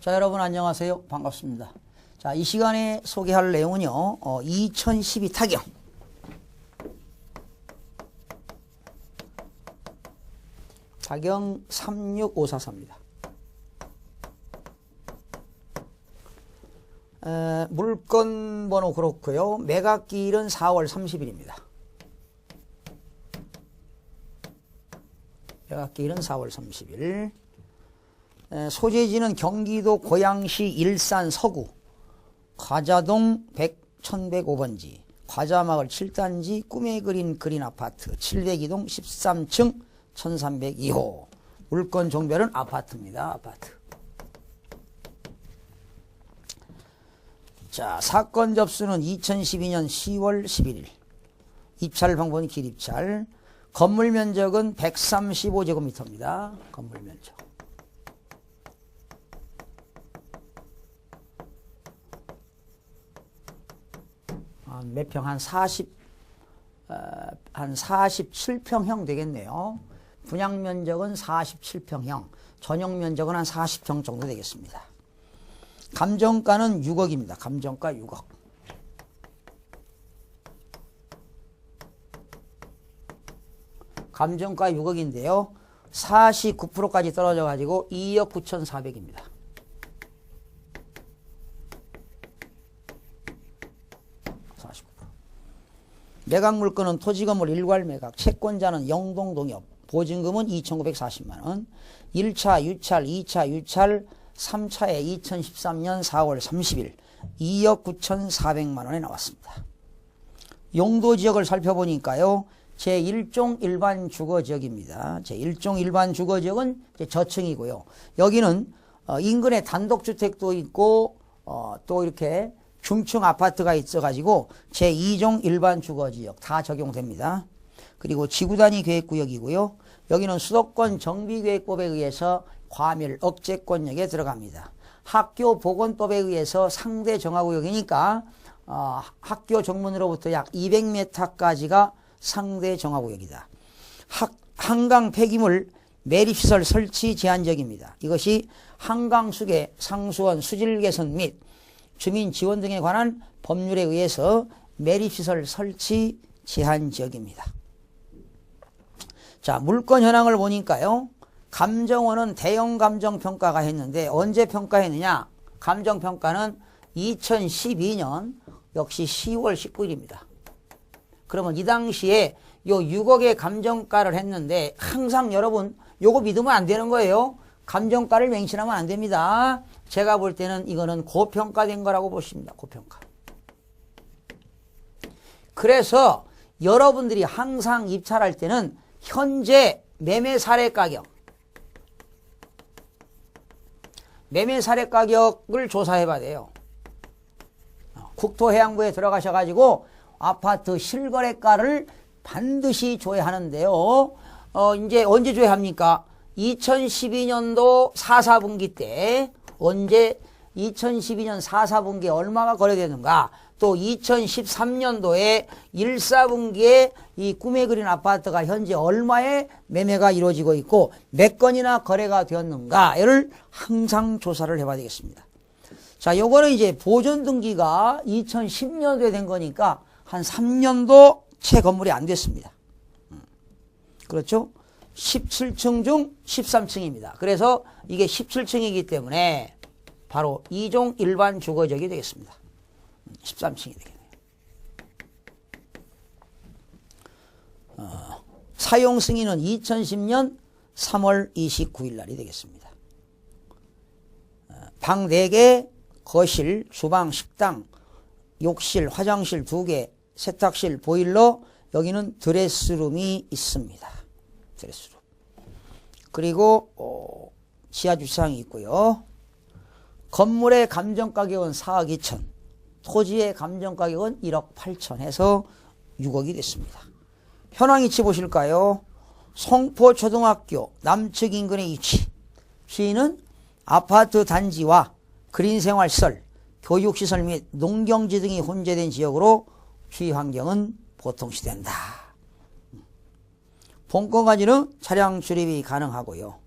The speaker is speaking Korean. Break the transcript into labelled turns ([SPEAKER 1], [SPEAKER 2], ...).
[SPEAKER 1] 자, 여러분 안녕하세요. 반갑습니다. 자, 이 시간에 소개할 내용은요, 어, 2012 타경. 타경 36544입니다. 에, 물건 번호 그렇고요. 매각기일은 4월 30일입니다. 매각기일은 4월 30일. 에, 소재지는 경기도 고양시 일산 서구 과자동 100, 1105번지 과자마을 7단지 꿈에 그린 그린 아파트 702동 13층 1302호 물건 종별은 아파트입니다. 아파트. 자, 사건 접수는 2012년 10월 11일. 입찰 방법은 길입찰. 건물 면적은 135제곱미터입니다. 건물 면적. 몇 평? 한 40, 어, 한 47평형 되겠네요. 분양 면적은 47평형, 전용 면적은 한 40평 정도 되겠습니다. 감정가는 6억입니다. 감정가 6억. 감정가 6억인데요. 49%까지 떨어져 가지고 2억 9,400입니다. 매각 물건은 토지 건물 일괄 매각, 채권자는 영동 동엽, 보증금은 2,940만 원, 1차 유찰, 2차 유찰, 3차에 2013년 4월 30일 2억 9,400만 원에 나왔습니다. 용도 지역을 살펴보니까요. 제1종 일반 주거 지역입니다. 제1종 일반 주거 지역은 저층이고요. 여기는 어, 인근에 단독주택도 있고 어, 또 이렇게 중층 아파트가 있어가지고 제2종 일반 주거지역 다 적용됩니다. 그리고 지구단위 계획구역이고요. 여기는 수도권 정비계획법에 의해서 과밀 억제권역에 들어갑니다. 학교 보건법에 의해서 상대 정화구역이니까 어, 학교 정문으로부터 약 200m까지가 상대 정화구역이다. 학, 한강 폐기물 매립시설 설치 제한적입니다. 이것이 한강수계 상수원 수질 개선 및 주민 지원 등에 관한 법률에 의해서 매립시설 설치 제한 지역입니다. 자, 물건 현황을 보니까요. 감정원은 대형 감정 평가가 했는데 언제 평가했느냐? 감정 평가는 2012년 역시 10월 19일입니다. 그러면 이 당시에 요 6억의 감정가를 했는데 항상 여러분 요거 믿으면 안 되는 거예요. 감정가를 맹신하면 안 됩니다. 제가 볼 때는 이거는 고평가된 거라고 보십니다. 고평가. 그래서 여러분들이 항상 입찰할 때는 현재 매매 사례 가격, 매매 사례 가격을 조사해 봐야 돼요. 국토해양부에 들어가셔 가지고 아파트 실거래가를 반드시 조회하는데요. 어, 이제 언제 조회합니까? 2012년도 4, 4분기 때 언제 2012년 4, 4분기에 얼마가 거래되는가 또 2013년도에 1, 4분기에 이 꿈에 그린 아파트가 현재 얼마의 매매가 이루어지고 있고 몇 건이나 거래가 되었는가를 항상 조사를 해봐야 되겠습니다. 자, 요거는 이제 보존 등기가 2010년도에 된 거니까 한 3년도 채 건물이 안 됐습니다. 음. 그렇죠? 17층 중 13층입니다. 그래서 이게 17층이기 때문에 바로 2종 일반 주거지역이 되겠습니다. 13층이 되겠네요. 어, 사용 승인은 2010년 3월 29일 날이 되겠습니다. 어, 방 4개, 거실, 주방, 식당, 욕실, 화장실 2개, 세탁실, 보일러, 여기는 드레스룸이 있습니다. 드레스룸. 그리고 어, 지하 주차장이 있고요. 건물의 감정 가격은 4억 2천, 토지의 감정 가격은 1억 8천 해서 6억이 됐습니다. 현황 위치 보실까요? 송포 초등학교 남측 인근의 위치. 주인은 아파트 단지와 그린생활시설, 교육시설 및 농경지 등이 혼재된 지역으로 주위 환경은 보통시된다. 본건까지는 차량 출입이 가능하고요.